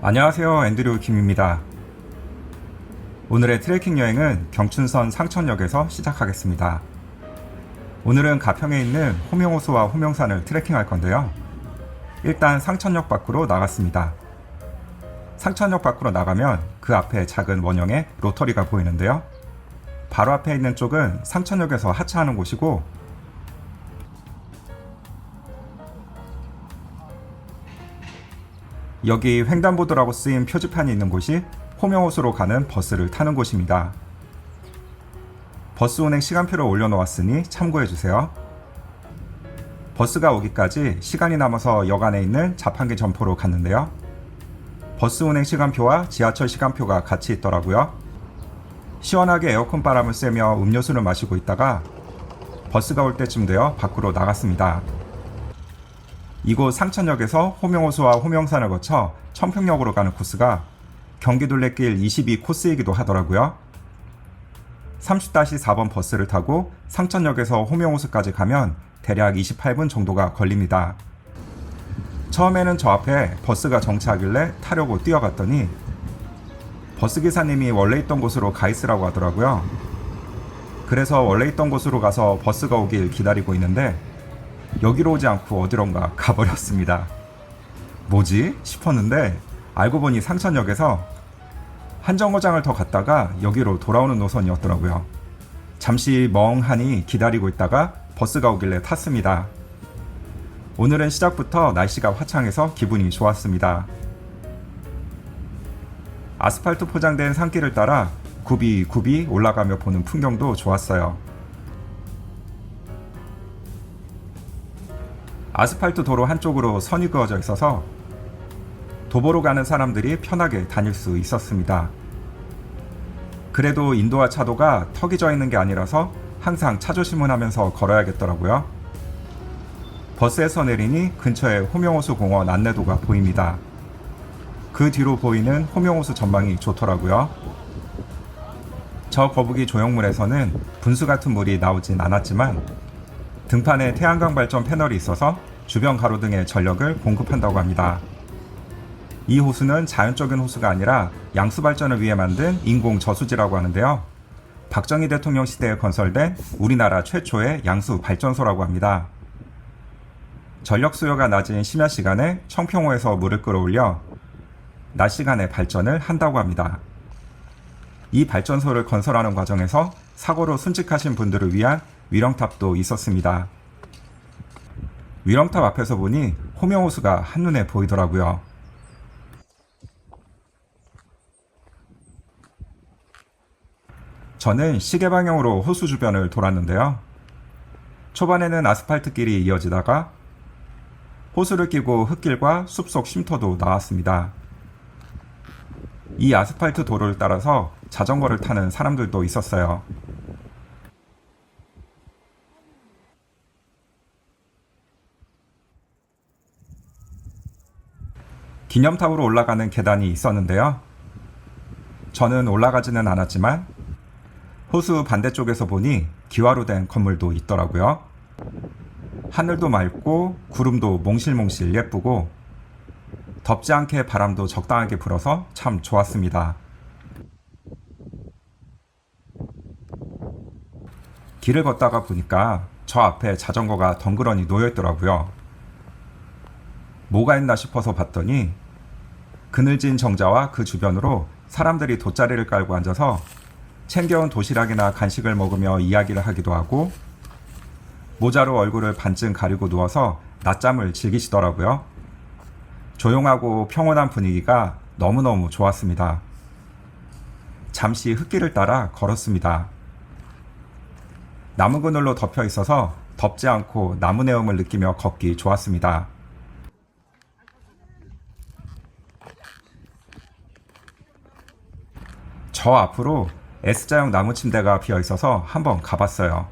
안녕하세요. 앤드류 김입니다. 오늘의 트레킹 여행은 경춘선 상천역에서 시작하겠습니다. 오늘은 가평에 있는 호명호수와 호명산을 트레킹할 건데요. 일단 상천역 밖으로 나갔습니다. 상천역 밖으로 나가면 그 앞에 작은 원형의 로터리가 보이는데요. 바로 앞에 있는 쪽은 상천역에서 하차하는 곳이고 여기 횡단보도라고 쓰인 표지판이 있는 곳이 호명호수로 가는 버스를 타는 곳입니다. 버스 운행 시간표를 올려놓았으니 참고해주세요. 버스가 오기까지 시간이 남아서 역 안에 있는 자판기 점포로 갔는데요. 버스 운행 시간표와 지하철 시간표가 같이 있더라고요. 시원하게 에어컨 바람을 쐬며 음료수를 마시고 있다가 버스가 올 때쯤 되어 밖으로 나갔습니다. 이곳 상천역에서 호명호수와 호명산을 거쳐 청평역으로 가는 코스가 경기둘레길 22 코스이기도 하더라고요. 30-4번 버스를 타고 상천역에서 호명호수까지 가면 대략 28분 정도가 걸립니다. 처음에는 저 앞에 버스가 정차하길래 타려고 뛰어갔더니 버스 기사님이 원래 있던 곳으로 가 있으라고 하더라고요. 그래서 원래 있던 곳으로 가서 버스가 오길 기다리고 있는데 여기로 오지 않고 어디론가 가버렸습니다. 뭐지? 싶었는데 알고 보니 상천역에서 한 정거장을 더 갔다가 여기로 돌아오는 노선이었더라고요. 잠시 멍하니 기다리고 있다가 버스가 오길래 탔습니다. 오늘은 시작부터 날씨가 화창해서 기분이 좋았습니다. 아스팔트 포장된 산길을 따라 굽이 굽이 올라가며 보는 풍경도 좋았어요. 아스팔트 도로 한쪽으로 선이 그어져 있어서 도보로 가는 사람들이 편하게 다닐 수 있었습니다. 그래도 인도와 차도가 턱이 져 있는 게 아니라서 항상 차조심을 하면서 걸어야겠더라고요. 버스에서 내리니 근처에 호명호수 공원 안내도가 보입니다. 그 뒤로 보이는 호명호수 전망이 좋더라고요. 저 거북이 조형물에서는 분수 같은 물이 나오진 않았지만 등판에 태양광 발전 패널이 있어서 주변 가로등에 전력을 공급한다고 합니다. 이 호수는 자연적인 호수가 아니라 양수 발전을 위해 만든 인공 저수지라고 하는데요. 박정희 대통령 시대에 건설된 우리나라 최초의 양수 발전소라고 합니다. 전력 수요가 낮은 심야 시간에 청평호에서 물을 끌어올려 낮 시간에 발전을 한다고 합니다. 이 발전소를 건설하는 과정에서 사고로 순직하신 분들을 위한 위령탑도 있었습니다. 위령탑 앞에서 보니 호명호수가 한눈에 보이더라고요. 저는 시계 방향으로 호수 주변을 돌았는데요. 초반에는 아스팔트 길이 이어지다가 호수를 끼고 흙길과 숲속 쉼터도 나왔습니다. 이 아스팔트 도로를 따라서 자전거를 타는 사람들도 있었어요. 기념탑으로 올라가는 계단이 있었는데요. 저는 올라가지는 않았지만 호수 반대쪽에서 보니 기와로 된 건물도 있더라고요. 하늘도 맑고 구름도 몽실몽실 예쁘고 덥지 않게 바람도 적당하게 불어서 참 좋았습니다. 길을 걷다가 보니까 저 앞에 자전거가 덩그러니 놓여 있더라고요. 뭐가 있나 싶어서 봤더니 그늘진 정자와 그 주변으로 사람들이 돗자리를 깔고 앉아서 챙겨온 도시락이나 간식을 먹으며 이야기를 하기도 하고 모자로 얼굴을 반쯤 가리고 누워서 낮잠을 즐기시더라고요. 조용하고 평온한 분위기가 너무너무 좋았습니다. 잠시 흙길을 따라 걸었습니다. 나무 그늘로 덮여 있어서 덥지 않고 나무 내음을 느끼며 걷기 좋았습니다. 저 앞으로 S자형 나무 침대가 비어 있어서 한번 가봤어요.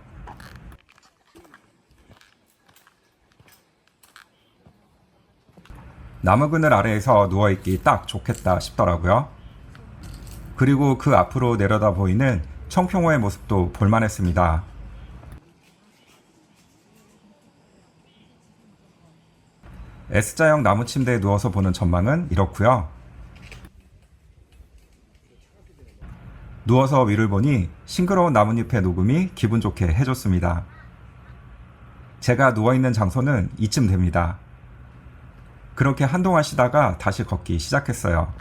나무 그늘 아래에서 누워있기 딱 좋겠다 싶더라고요. 그리고 그 앞으로 내려다 보이는 청평호의 모습도 볼만했습니다. S자형 나무 침대에 누워서 보는 전망은 이렇고요. 누워서 위를 보니 싱그러운 나뭇잎의 녹음이 기분 좋게 해줬습니다. 제가 누워있는 장소는 이쯤 됩니다. 그렇게 한동안 쉬다가 다시 걷기 시작했어요.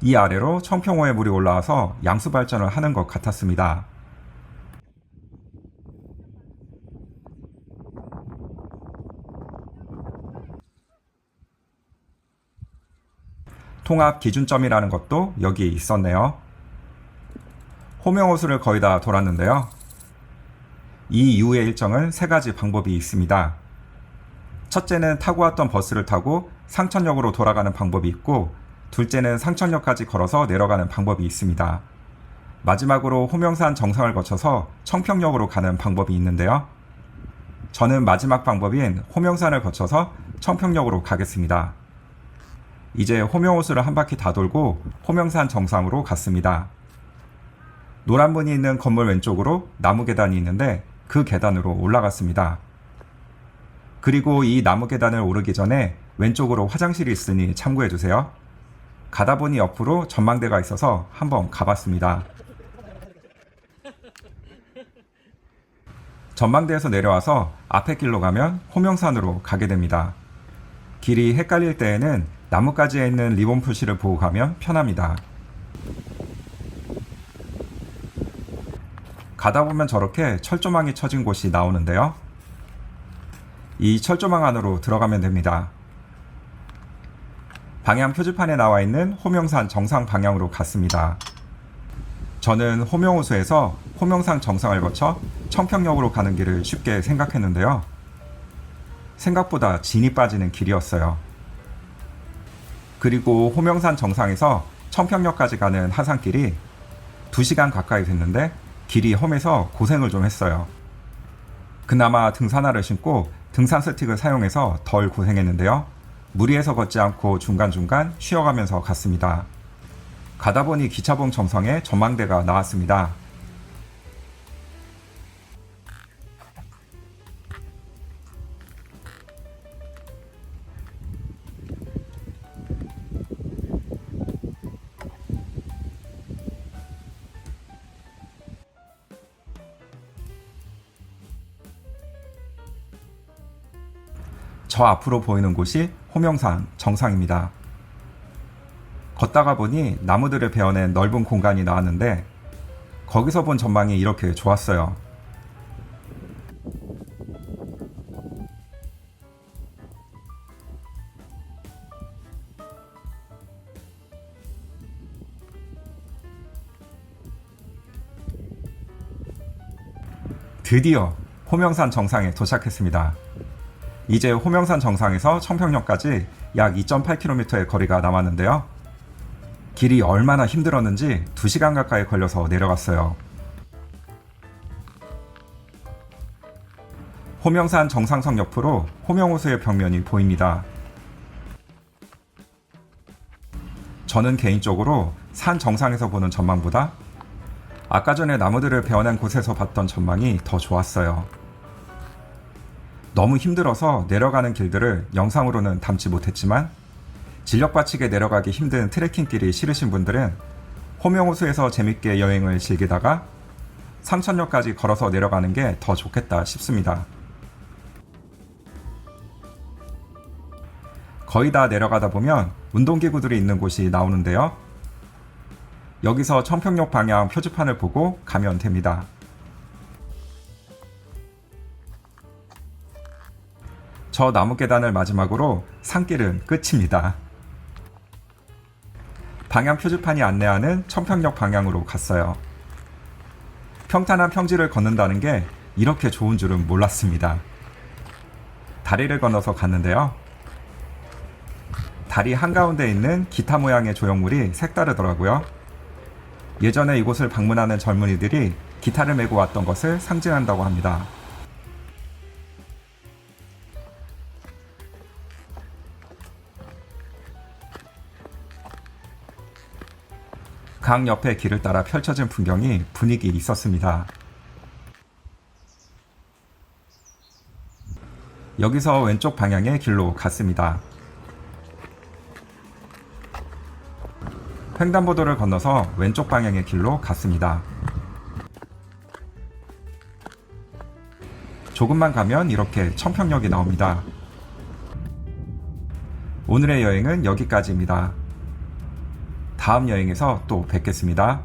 이 아래로 청평호에 물이 올라와서 양수 발전을 하는 것 같았습니다. 통합 기준점이라는 것도 여기 있었네요. 호명 호수를 거의 다 돌았는데요. 이 이후의 일정은 세 가지 방법이 있습니다. 첫째는 타고 왔던 버스를 타고 상천역으로 돌아가는 방법이 있고, 둘째는 상천역까지 걸어서 내려가는 방법이 있습니다. 마지막으로 호명산 정상을 거쳐서 청평역으로 가는 방법이 있는데요. 저는 마지막 방법인 호명산을 거쳐서 청평역으로 가겠습니다. 이제 호명호수를 한 바퀴 다 돌고 호명산 정상으로 갔습니다. 노란 문이 있는 건물 왼쪽으로 나무 계단이 있는데 그 계단으로 올라갔습니다. 그리고 이 나무 계단을 오르기 전에 왼쪽으로 화장실이 있으니 참고해 주세요. 가다 보니 옆으로 전망대가 있어서 한번 가봤습니다. 전망대에서 내려와서 앞에 길로 가면 호명산으로 가게 됩니다. 길이 헷갈릴 때에는 나뭇가지에 있는 리본 표시를 보고 가면 편합니다. 가다 보면 저렇게 철조망이 쳐진 곳이 나오는데요. 이 철조망 안으로 들어가면 됩니다. 방향 표지판에 나와 있는 호명산 정상 방향으로 갔습니다. 저는 호명호수에서 호명산 정상을 거쳐 청평역으로 가는 길을 쉽게 생각했는데요. 생각보다 진이 빠지는 길이었어요. 그리고 호명산 정상에서 청평역까지 가는 하산길이 2시간 가까이 됐는데 길이 험해서 고생을 좀 했어요. 그나마 등산화를 신고 등산 스틱을 사용해서 덜 고생했는데요. 무리해서 걷지 않고 중간중간 쉬어가면서 갔습니다. 가다 보니 기차봉 정상에 전망대가 나왔습니다. 저 앞으로 보이는 곳이 호명산 정상입니다. 걷다가 보니 나무들을 베어낸 넓은 공간이 나왔는데 거기서 본 전망이 이렇게 좋았어요. 드디어 호명산 정상에 도착했습니다. 이제 호명산 정상에서 청평역까지 약 2.8km의 거리가 남았는데요. 길이 얼마나 힘들었는지 2시간 가까이 걸려서 내려갔어요. 호명산 정상성 옆으로 호명호수의 벽면이 보입니다. 저는 개인적으로 산 정상에서 보는 전망보다 아까 전에 나무들을 베어낸 곳에서 봤던 전망이 더 좋았어요. 너무 힘들어서 내려가는 길들을 영상으로는 담지 못했지만 진력 바치게 내려가기 힘든 트레킹길이 싫으신 분들은 호명호수에서 재밌게 여행을 즐기다가 상천역까지 걸어서 내려가는 게 더 좋겠다 싶습니다. 거의 다 내려가다 보면 운동기구들이 있는 곳이 나오는데요. 여기서 청평역 방향 표지판을 보고 가면 됩니다. 저 나무 계단을 마지막으로 산길은 끝입니다. 방향 표지판이 안내하는 청평역 방향으로 갔어요. 평탄한 평지를 걷는다는 게 이렇게 좋은 줄은 몰랐습니다. 다리를 건너서 갔는데요. 다리 한가운데 있는 기타 모양의 조형물이 색다르더라고요. 예전에 이곳을 방문하는 젊은이들이 기타를 메고 왔던 것을 상징한다고 합니다. 강 옆에 길을 따라 펼쳐진 풍경이 분위기 있었습니다. 여기서 왼쪽 방향의 길로 갔습니다. 횡단보도를 건너서 왼쪽 방향의 길로 갔습니다. 조금만 가면 이렇게 청평역이 나옵니다. 오늘의 여행은 여기까지입니다. 다음 여행에서 또 뵙겠습니다.